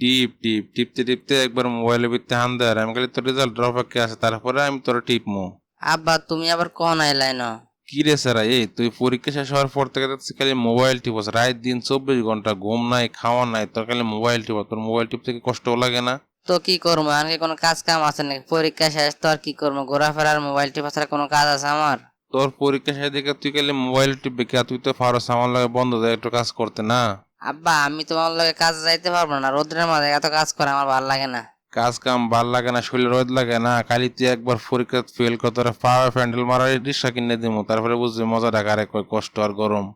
টিপ টিপ টিপতে টিপতে একবার মোবাইলের ভিতরে হান দেয় আমি খালি তোর রেজাল্ট অপেক্ষা আছে তারপরে আমি তোর টিপমু। আব্বা তুমি আবার কোন আইলাই না কি রে স্যার এই তুই পরীক্ষা শেষ হওয়ার পর থেকে দেখছি খালি মোবাইল টিপস রাত দিন চব্বিশ ঘণ্টা ঘুম নাই খাওয়া নাই তোর খালি মোবাইল টিপ তোর মোবাইল টিপ থেকে কষ্ট লাগে না? তো কি করব আজকে কোনো কাজ কাম আছে নাকি? পরীক্ষা শেষ তো আর কি করব? ঘোরাফেরার মোবাইল টিপা ছাড়া কোনো কাজ আছে আমার? তোর পরীক্ষা শেষ দিকে তুই খালি মোবাইল টিপবে তুই তো ফারস আমার লাগে বন্ধ দেয় একটু কাজ করতে না? আব্বা আমি তোমার লগে কাজে যাইতে পারব না রোদ্রের মাঝে এত কাজ করে আমার ভালো লাগে না। কাজ কাম ভালো লাগে না শরীর রোদ লাগে না খালি তুই একবার পরীক্ষা ফেল কর তোর পাওয়ার প্যান্ডেল মারার রিক্সা কিনে দিমু তারপরে বুঝবি মজা টাকা আরে কয় কষ্ট আর গরম।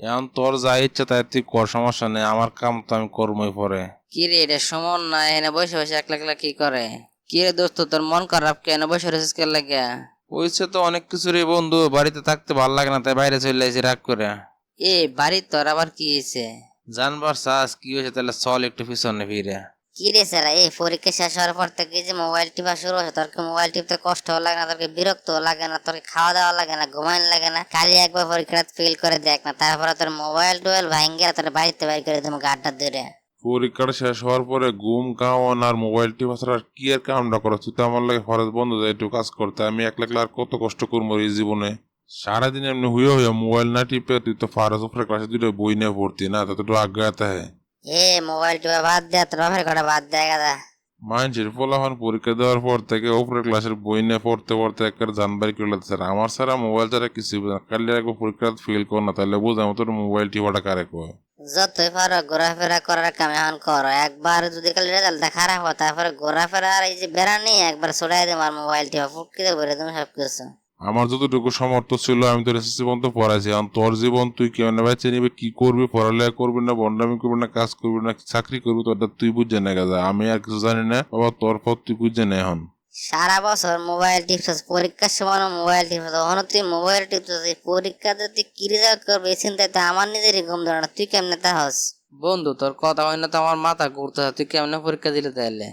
এখন তোর যা ইচ্ছা তাই তুই কর সমস্যা নেই আমার কাম তো আমি করবই পরে। কি রে এটা সমন না এনে বসে বসে একলা একলা কি করে? কি রে দোস্ত তোর মন খারাপ কেন? বসে রয়েছিস কে লাগে। হয়েছে তো অনেক কিছু রে বন্ধু বাড়িতে থাকতে ভালো লাগে না তাই বাইরে চলে আসি রাগ করে। এ বাড়ি তোর আবার কি হয়েছে? জানবার চাস কি হয়েছে? তাহলে চল একটু পিছনে ফিরে। কি রে স্যার এই পরীক্ষা শেষ হওয়ার পর থেকে যে মোবাইল টিপা শুরু হয়েছে তোর মোবাইল টিপতে কষ্ট লাগে না তোর কি বিরক্ত লাগে না তোর খাওয়া দাওয়া লাগে না ঘুমাইন লাগে না খালি একবার পরীক্ষাটা ফেল করে দেখ না তারপরে তোর মোবাইল টোবাইল ভাঙ্গে তোর বাড়িতে বাইর করে দেবো গাড্ডা দূরে পরীক্ষাটা শেষ হওয়ার পরে ঘুম খাওয়ান আর মোবাইল টিপা ছাড়া আর কি আর কামটা করো? তুই তো আমার লাগে ফরজ বন্ধ যায় একটু কাজ করতে আমি একলা একলা আর কত কষ্ট করব এই জীবনে? সারাদিন এমনি হুয়ে হুয়ে মোবাইল না টিপে তুই তো ফারজ উপরে ক্লাসে দুটো বই নিয়ে পড়তি না তত একটু আজ্ঞাতে হ্যাঁ এ মোবাইল টিপা বাদ দে তোর বাপের কটা বাদ দেয় গাদা। মাইন্ডের ফলাফল পরীক্ষা দেওয়ার পর থেকে উপরের ক্লাসের বই নিয়ে পড়তে পড়তে একবার জানবারি করে লাগছে স্যার আমার সারা মোবাইল ছাড়া কিছু কালি একবার পরীক্ষা ফেল কর না তাহলে বুঝাম তোর মোবাইল টিপাটা কারে কয়। যতই পারো ঘোরাফেরা করার কাম এখন করো। একবার যদি খালি রেজাল্টটা খারাপ হয় তারপরে ঘোরাফেরা আর এই যে বেড়ানি একবার ছড়াই দেবো আর মোবাইল টিপা ফুটকিতে ভরে দেবো সব কিছু আমার যতটুকু সামর্থ্য ছিল আমি তোর এসএসসি পর্যন্ত পড়াইছি। এখন তোর জীবন তুই কেমন বেছে নিবি কি করবি পড়ালেখা করবি না বন্ডামি করবি না কাজ করবি না চাকরি করবি তোরটা তুই বুঝে না গেছে আমি আর কিছু জানি না বাবা তোর পর তুই বুঝে না এখন। সারা বছর মোবাইল টিপছিস পরীক্ষার সময় মোবাইল টিপছিস তখন তুই মোবাইল টিপছিস এই পরীক্ষাতে তুই কি রেজাল্ট করবি এই চিন্তায় তো আমার নিজেরই ঘুম ধরে না তুই কেমনে তা হস? বন্ধু তোর কথা হয় না তো আমার মাথা ঘুরতে তুই কেমনে পরীক্ষা দিলে তাহলে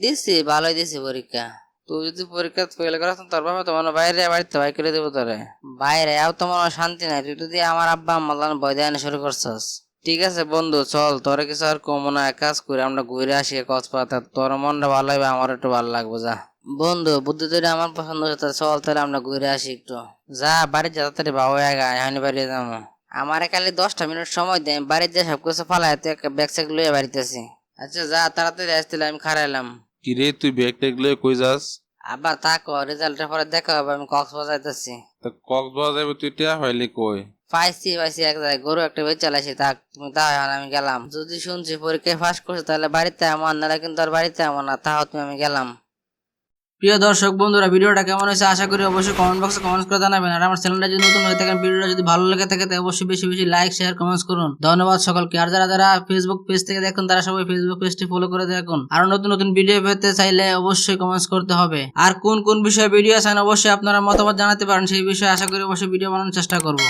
দিছি ভালোই দিছি পরীক্ষা। তুই যদি পরীক্ষা ফেল করাস তোর বাবা তোমার বাইরে বাড়িতে ভাই করে দেবো তোরে। বাইরে? আও তোমার শান্তি নাই। তুই যদি আমার আব্বা আম্মালান ভয় দেয় শুরু করছস। ঠিক আছে বন্ধু চল। তোরে কিছু আর কম না এক কাজ করে আমরা ঘুরে আসি কক্সবাজার। তোর মনটা ভালো হবে আমার একটু ভালো লাগবে যা। বন্ধু বুদ্ধি তৈরি আমার পছন্দ হচ্ছে চল তাহলে আমরা ঘুরে আসি একটু। যা বাড়ি যা তাড়াতাড়ি বাবা গায়ে হানি বাড়ি যাব। আমার খালি দশটা মিনিট সময় দেয় বাড়িতে যা সবকিছু ফালাই তুই একটা ব্যাগ স্যাগ লইয়া বাড়িতেছি আচ্ছা যা তাড়াতাড়ি আসতে আমি খারাইলাম কি রে তুই ব্যাগ ট্যাগ লয়ে কই যাস? আবার তা তাকো রেজাল্টের পরে দেখা হবে আমি কক্সবাজার যাচ্ছি তো কক্সবাজার যাবে তুই টিয়া হইলি কই? পাইছি পাইছি এক জায়গায়। গরু একটা বেচ চালাইছি তাক তুমি তাও এখন আমি গেলাম। যদি শুনছি পরীক্ষায় ফাঁস করছে তাহলে বাড়িতে এমন নাহলে কিন্তু আর বাড়িতে এমন না তাও তুমি আমি গেলাম। প্রিয় দর্শক বন্ধুরা, ভিডিওটা কেমন হয়েছে আশা করি অবশ্যই কমেন্ট বক্সে কমেন্ট করে জানাবেন। আর আমার চ্যানেলটা যদি নতুন হয়ে থাকেন, ভিডিওটা যদি ভালো লেগে থাকে, তাহলে অবশ্যই বেশি বেশি লাইক শেয়ার কমেন্টস করুন। ধন্যবাদ সকলকে। আর যারা যারা ফেসবুক পেজ থেকে দেখুন, তারা সবাই ফেসবুক পেজটি ফলো করে দেখুন। আর নতুন নতুন ভিডিও পেতে চাইলে অবশ্যই কমেন্টস করতে হবে। আর কোন কোন বিষয়ে ভিডিও চান অবশ্যই আপনারা মতামত জানাতে পারেন। সেই বিষয়ে আশা করি অবশ্যই ভিডিও বানানোর চেষ্টা করব।